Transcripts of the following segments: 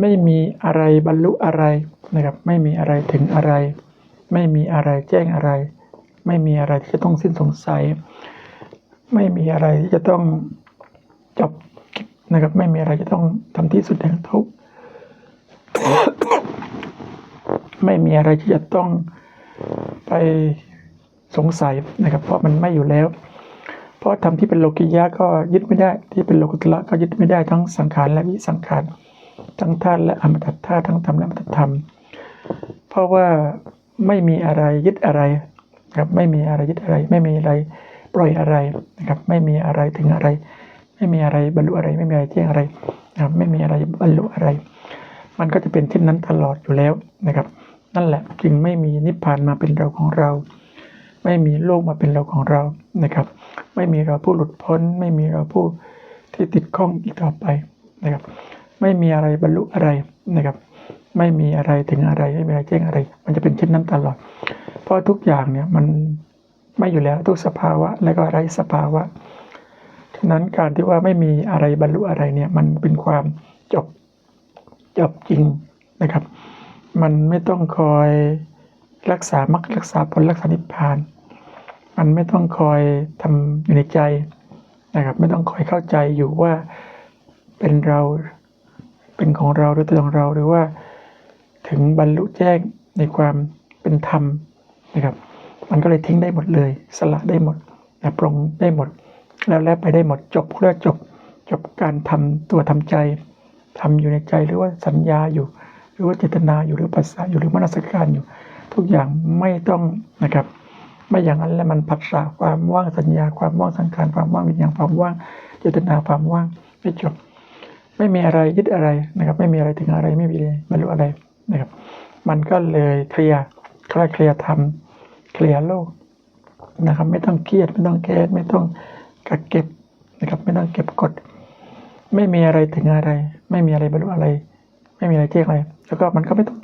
ไม่มีอะไรบรรลุอะไรนะครับ ไม่มีอะไรถึงอะไร ไม่มีอะไรแจ้งอะไร ไม่มีอะไรที่จะต้องสิ้นสงสัย ไม่มีอะไรที่จะต้องจบนะครับ ไม่มีอะไรจะต้องทำที่สุดแห่งทุกข์ไม่มีอะไรที่จะต้องไปสงสัยนะครับ เพราะมันไม่อยู่แล้ว เพราะธรรมที่เป็นโลกิยะก็ยึดไม่ได้ ที่เป็นโลกุตละก็ยึดไม่ได้ทั้งสังขารและวิสังขาร ทั้งธาตุและอมตะธาตุทั้งธรรมและอมตะธรรม เพราะว่าไม่มีอะไรยึดอะไรนะครับไม่มีอะไรยึดอะไร ไม่มีอะไรปล่อยอะไรนะครับ ไม่มีอะไรถึงอะไร ไม่มีอะไรบรรลุอะไร ไม่มีอะไรแจ้งอะไรนะครับไม่มีอะไรบรรลุอะไร มันก็จะเป็นเช่นนั้นตลอดอยู่แล้วนะครับ นั่นแหละจึงไม่มีนิพพานมาเป็นเราของเรา ไม่มีโลกมาเป็นเราของเรานะครับ ไม่มีเราผู้หลุดพ้น ไม่มีเราผู้ที่ติดข้องอีกต่อไปนะครับ ไม่มีอะไรบรรลุอะไรนะครับ ไม่มีอะไรถึงอะไรไม่มีอะไรแจ้งอะไร มันจะเป็นเช่นนั้นตลอด เพราะทุกอย่างเนี่ยมันไม่อยู่แล้วทุกสภาวะ และก็ไร้สภาวะฉะนั้นการที่ว่าไม่มีอะไรบรรลุอะไรเนี่ย มันเป็นความจบจบจริงนะครับ มันไม่ต้องคอยรักษามรรครักษาผลรักษานิพพาน มันไม่ต้องคอยทำอยู่ในใจนะครับ ไม่ต้องคอยเข้าใจอยู่ว่าเป็นเรา เป็นของเราหรือตัวของเราหรือว่า ถึงบรรลุแจ้งในความเป็นธรรมนะครับ มันก็เลยทิ้งได้หมดเลย สละได้หมดนะปรงได้หมด แล้วแล้วไปได้หมดจบเพื่อจบจบการทำตัวทำใจทำอยู่ในใจหรือว่าสัญญาอยู่ หรือว่าเจตนาอยู่หรือภาษาอยู่หรือมนสการอยู่ ทุกอย่างไม่ต้องนะครับไม่อย่างนั้นแล้วมันผัสสะความว่างสัญญาความว่างสังขารความว่างวิญญาณความว่างเจตนาความว่างไม่จบ ไม่มีอะไรยึดอะไรนะครับ ไม่มีอะไรถึงอะไรไม่มีไรบรรลุอะไรนะครับ มันก็เลยเคลียร์คลายเคลียร์ธรรมเคลียร์โลกนะครับ ไม่ต้องเครียดไม่ต้องแก้ไม่ต้องกักเก็บนะครับ ไม่ต้องเก็บกด ไม่มีอะไรถึงอะไร ไม่มีอะไรบรรลุอะไร ไม่มีอะไรเที่ยงอะไร แล้วก็มันก็ไม่ต้อง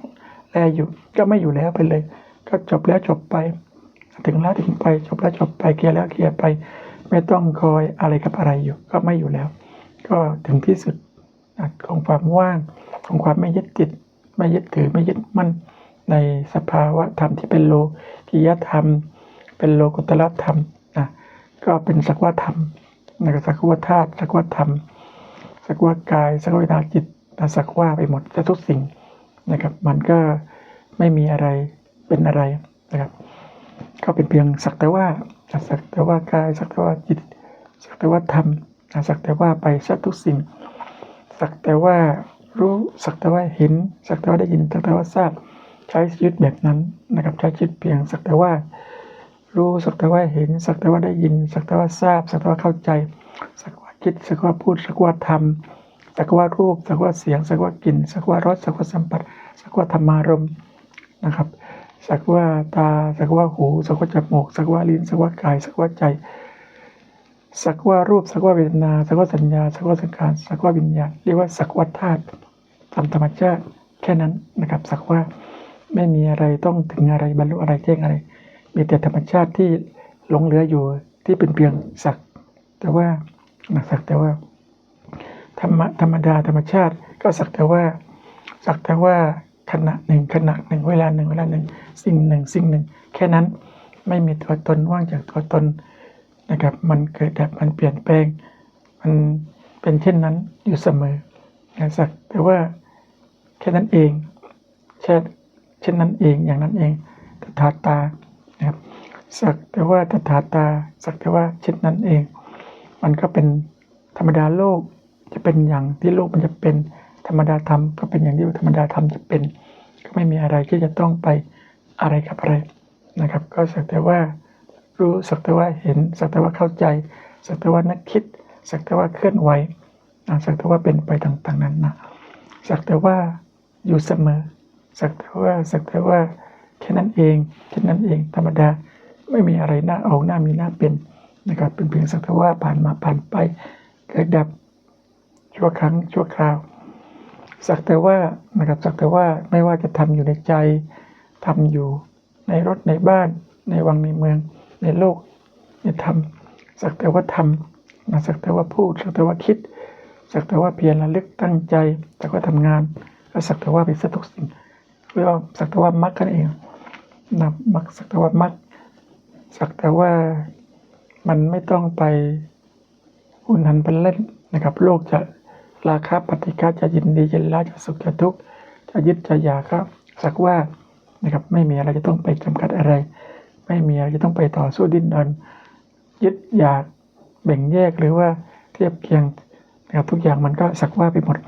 แลอยู่ ก็ไม่อยู่แล้วไปเลย ก็จบแล้วจบไป ถึงแล้วถึงไปจบแล้วจบไปเคลียร์แล้วเคลียร์ไป ไม่ต้องคอยอะไรกับอะไรอยู่ ก็ไม่อยู่แล้ว ก็ถึงที่สุด ของความว่าง ของความไม่ยึดติด ไม่ยึดถือไม่ยึดมั่นในสภาวะธรรมที่เป็นโลกิยธรรม เป็นโลกุตละธรรมนะก็เป็นสักว่าธรรมนะสักว่าธาตุสักว่าธรรม สักว่ากาย สักว่าวิญญาจิตนะสักว่าไปหมดแต่ทุกสิ่งนะครับ มันก็ไม่มีอะไรเป็นอะไรนะครับก็เป็นเพียงสักแต่ว่าสักแต่ว่ากายสักแต่ว่าจิตสักแต่ว่าธรรมสักแต่ว่าไปสักทุกสิ่ง สักแต่ว่ารู้สักแต่ว่าเห็น สักแต่ว่าได้ยินสักแต่ว่าทราบใช้ชีวิตแบบนั้นนะครับใช้ชีวิตเพียงสักแต่ว่า รู้สักแต่ว่าเห็น สักแต่ว่าได้ยิน สักแต่ว่าทราบ สักแต่ว่าเข้าใจ สักว่าคิด สักว่าพูด สักว่าทำสักว่ารูป สักว่าเสียง สักว่ากลิ่น สักว่ารสสักว่าสัมผัส สักว่าธรรมารมนะครับ สักว่าตา สักว่าหู สักว่าจมูก สักว่าลิ้น สักว่ากาย สักว่าใจ สักว่ารูปสักว่าเวทนา สักว่าสัญญา สักว่าสังขารสักว่าวิญญาณเรียกว่าสักว่าธาตุตามธรรมชาติแค่นั้นนะครับ สักว่าไม่มีอะไรต้องถึงอะไรบรรลุอะไรแจ้งอะไร มีแต่ธรรมชาติที่หลงเหลืออยู่ที่เป็นเพียงสัก แต่ว่าสักแต่ว่าธรรมธรรมดาธรรมชาติก็สักแต่ว่า สักแต่ว่าขณะหนึ่งขณะหนึ่งเวลาหนึ่งเวลาหนึ่ง สิ่งหนึ่งสิ่งหนึ่ง แค่นั้นไม่มีตัวตนว่างจากตัวตน นะครับ มันเกิดดับมันเปลี่ยนแปลง มันเป็นเช่นนั้นอยู่เสมอนะสักแต่ว่าแค่นั้นเองแค่เช่นนั้นเองอย่างนั้นเองตถาตานะครับสักแต่ว่าตถาตา สักแต่ว่าเช่นนั้นเอง มันก็เป็นธรรมดาโลกจะเป็นอย่างที่โลกมันจะเป็นธรรมดาธรรมก็เป็นอย่างที่ธรรมดาธรรมจะเป็น ก็ไม่มีอะไรที่จะต้องไปอะไรกับอะไรนะครับ ก็สักแต่ว่า รู้สักแต่ว่าเห็น สักแต่ว่าเข้าใจ สักแต่ว่านึกคิด สักแต่ว่าเคลื่อนไหวสักแต่ว่าเป็นไปต่างๆนั้นนะสักแต่ว่าอยู่เสมอ สักแต่ว่าสักแต่ว่าแค่นั้นเองแค่นั้นเองธรรมดาไม่มีอะไรน่าเอาหน้ามีหน้าเป็นนะครับเป็นเพียงสักแต่ว่าผ่านมาผ่านไปเกิดดับชั่วครั้งชั่วคราว สักแต่ว่านะครับสักแต่ว่าไม่ว่าจะทำอยู่ในใจทำอยู่ในรถในบ้านในวังในเมือง ในโลกในธรรมสักแต่ว่าทำนะสักแต่ว่าพูด สักแต่ว่าคิด สักแต่ว่าเพียรระลึกตั้งใจแต่ก็ทำงานก็สักแต่ว่าเป็นสักทุกสิ่งเรียกว่าสักแต่ว่ามรรคกันเองนะมรรคสักแต่ว่ามรรคสักแต่ว่ามันไม่ต้องไปอุ่นหันเป็นเล่นนะครับ โลกจะราคะปฏิฆาจะยินดีจะละจะสุขจะทุกข์จะยึดจะอยากก็สักว่านะครับไม่มีอะไรจะต้องไปจำกัดอะไร ไม่มีอะไรจะต้องไปต่อสู้ดิ้นรนยึดอยากแบ่งแยกหรือว่าเทียบเคียงนะครับทุกอย่างมันก็สักว่าไปหมด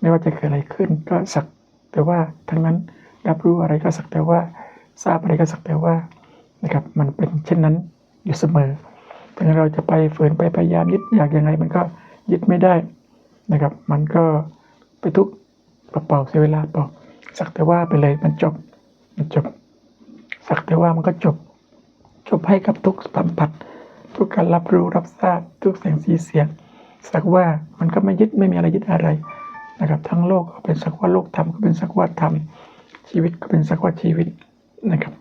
ไม่ว่าจะเกิดอะไรขึ้นก็สักแต่ว่าทั้งนั้นรับรู้อะไรก็สักแต่ว่าทราบอะไรก็สักแต่ว่านะครับมันเป็นเช่นนั้นอยู่เสมอถึงเราจะไปฝืนไปพยายามยึดอยากยังไง มันก็ยึดไม่ได้นะครับ มันก็ไปทุกเปล่าเสียเวลาเปล่าสักแต่ว่าไปเลยมันจบมันจบ สักแต่ว่ามันก็จบ บให้กับทุกสัมผัส ทุกการรับรู้รับทราบทุกเสียงสีเสียง สักว่ามันก็ไม่ยึดไม่มีอะไรยึดอะไรนะครับ ทั้งโลกก็เป็นสักว่าโลกธรรมก็เป็นสักว่าธรรมชีวิตก็เป็นสักว่าชีวิตนะครับ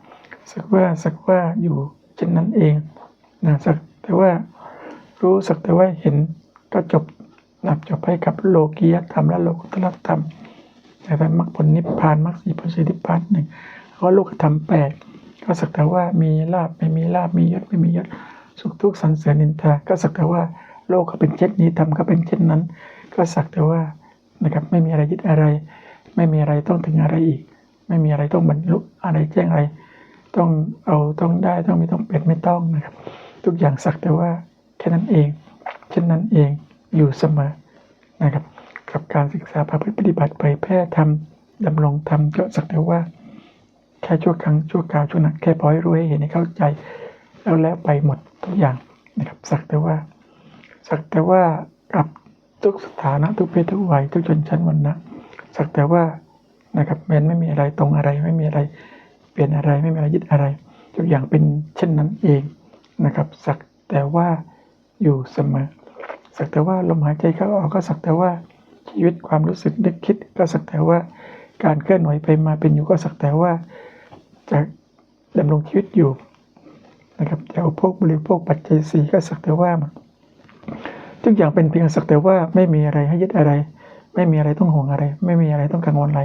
สักว่าสักว่าอยู่เช่นนั้นเองนะสักแต่ว่ารู้สักแต่ว่าเห็นก็จบนับจบให้กับโลกียธรรมและโลกุตตรธรรมนะครับมรรคผลนิพพานมรรคสีผลสีนิพพานหนึ่งแล้วก็โลกธรรมแปด ก็สักแต่ว่ามีลาบไม่มีลาบมียศไม่มียศสุขทุกข์สรรเสริญนินทา ก็สักแต่ว่าโลกก็เป็นเช่นนี้ธรรมก็เป็นเช่นนั้น ก็สักแต่ว่านะครับไม่มีอะไรยึดอะไร ไม่มีอะไรต้องถึงอะไรอีก ไม่มีอะไรต้องบรรลุอะไรแจ้งอะไร ต้องเอาต้องได้ต้องไม่ต้องเป็นไม่ต้องนะครับ ทุกอย่างสักแต่ว่าแค่นั้นเองเช่นนั้นเองอยู่เสมอนะครับกับการศึกษาประพฤติปฏิบัติไปแพร่ทำดำรงทำก็สักแต่ว่า แค่ชั่วครั้งชั่วคราวชั่วนักแค่พอให้รู้ให้เห็นให้เข้าใจ แล้วแล้วไปหมดทุกอย่างนะครับ สักแต่ว่า สักแต่ว่ากับทุกสถานะทุกเพศทุกวัยทุกชนชั้นวรรณะสักแต่ว่านะครับมันไม่มีอะไรตรงอะไรไม่มีอะไร เปลี่ยนอะไรไม่มีอะไรยึดอะไร ทุกอย่างเป็นเช่นนั้นเองนะครับ สักแต่ว่าอยู่เสมอ สักแต่ว่าลมหายใจเข้าออกก็สักแต่ว่าชีวิตความรู้สึกนึกคิด ก็สักแต่ว่าการเคลื่อนไหวไปมาเป็นอยู่ก็สักแต่ว่า จะดำรงชีวิตอยู่นะครับจะอุปโภคบริโภคปัจจัยสี่ก็สักแต่ว่าทุกอย่างเป็นเพียงสักแต่ว่าไม่มีอะไรให้ยึดอะไร ไม่มีอะไรต้องห่วงอะไร ไม่มีอะไรต้องกังวลอะไร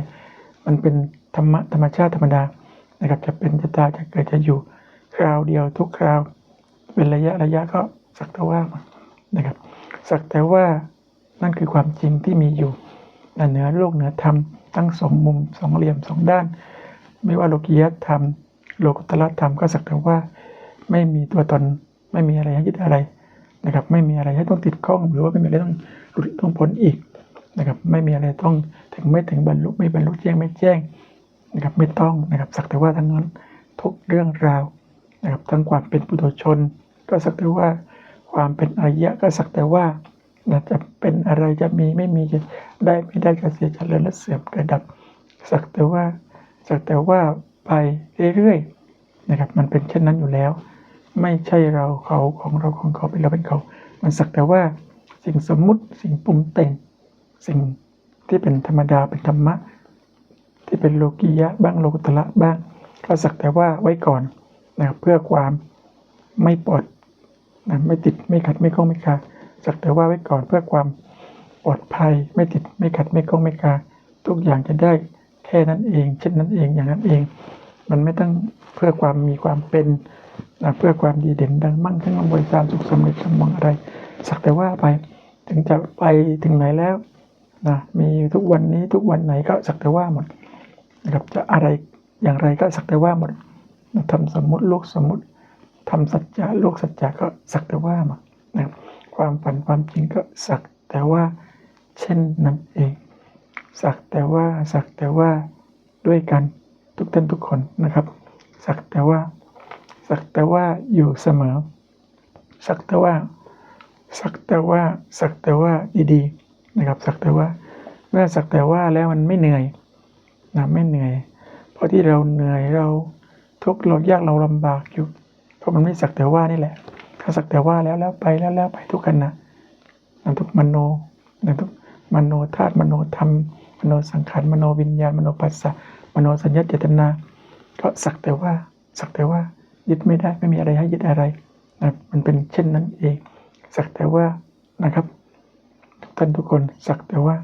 มันเป็นธรรมะธรรมชาติธรรมดานะครับจะเป็นจะตายจะเกิดจะอยู่คราวเดียวทุกคราว เป็นระยะระยะก็สักแต่ว่ามานะครับสักแต่ว่านั่นคือความจริงที่มีอยู่เหนือโลกเหนือธรรมทั้งสองมุมสองเหลี่ยมสองด้าน ไม่ว่าโลกียธรรม โลกุตตรธรรมก็สักแต่ว่า ไม่มีตัวตนไม่มีอะไรให้ยึดอะไรนะครับ ไม่มีอะไรให้ต้องติดข้อง หรือว่าไม่มีอะไรต้องหลุดต้องพ้นอีกนะครับ ไม่มีอะไรต้องถึงไม่ถึงบรรลุไม่บรรลุแจ้งไม่แจ้งนะครับ ไม่ต้องนะครับสักแต่ว่าทั้งนั้นทุกเรื่องราวนะครับทั้งความเป็นปุถุชน ก็สักแต่ว่าความเป็นอริยะก็สักแต่ว่าจะเป็นอะไรจะมีไม่มีจะได้ไม่ได้ก็เสียจะเจริญและเสื่อมกิดดับ สักแต่ว่า สักแต่ว่าไปเรื่อยๆนะครับ มันเป็นเช่นนั้นอยู่แล้ว ไม่ใช่เราเขาของเราของเขาเป็นเราเป็นเขา มันสักแต่ว่าสิ่งสมมุติสิ่งปรุงแต่งสิ่งที่เป็นธรรมดาเป็นธรรมะ ที่เป็นโลกียะบ้างโลกุตระบ้าง ก็สักแต่ว่าไว้ก่อนนะครับเพื่อความไม่ปลอดนะไม่ติดไม่ขัดไม่ข้องไม่คาสักแต่ว่าไว้ก่อนเพื่อความปลอดภัยไม่ติดไม่ขัดไม่ข้องไม่คาทุกอย่างจะได้ แค่นั้นเองเช่นนั้นเองอย่างนั้นเอง มันไม่ต้องเพื่อความมีความเป็นเพื่อความดีเด่นดังมั่งคั่งมั่งบริการสุขสำเร็จสมหวังอะไร สักแต่ว่าไปถึงจะไปถึงไหนแล้วนะมีทุกวันนี้ทุกวันไหนก็สักแต่ว่าหมดนะครับจะอะไรอย่างไรก็สักแต่ว่าหมดทำสมมติโลกสมมติทำสัจจะโลกสัจจะก็สักแต่ว่าหมดนะครับความฝันความจริงก็สักแต่ว่าเช่นนั้นเอง สักแต่ว่าสักแต่ว่าด้วยกันทุกท่านทุกคนนะครับ สักแต่ว่า สักแต่ว่าอยู่เสมอ สักแต่ว่า สักแต่ว่า สักแต่ว่าดีๆนะครับ สักแต่ว่าเมื่อสักแต่ว่าแล้วมันไม่เหนื่อยนะไม่เหนื่อย เพราะที่เราเหนื่อยเราทุกข์เรายากเราลำบากอยู่ เพราะมันไม่สักแต่ว่านี่แหละ ถ้าสักแต่ว่าแล้วแล้วไปแล้วแล้วไปทุกกันนะนะทุกมโนนะทุกมโนธาตุมโนธรรม มโนสังขารมโนวิญญาณมโนปัสสะมโนสัญญาเจตนา ก็สักแต่ว่าสักแต่ว่ายึดไม่ได้ไม่มีอะไรให้ยึดอะไรนะมันเป็นเช่นนั้นเอง สักแต่ว่านะครับทุกท่านทุกคนสักแต่ว่า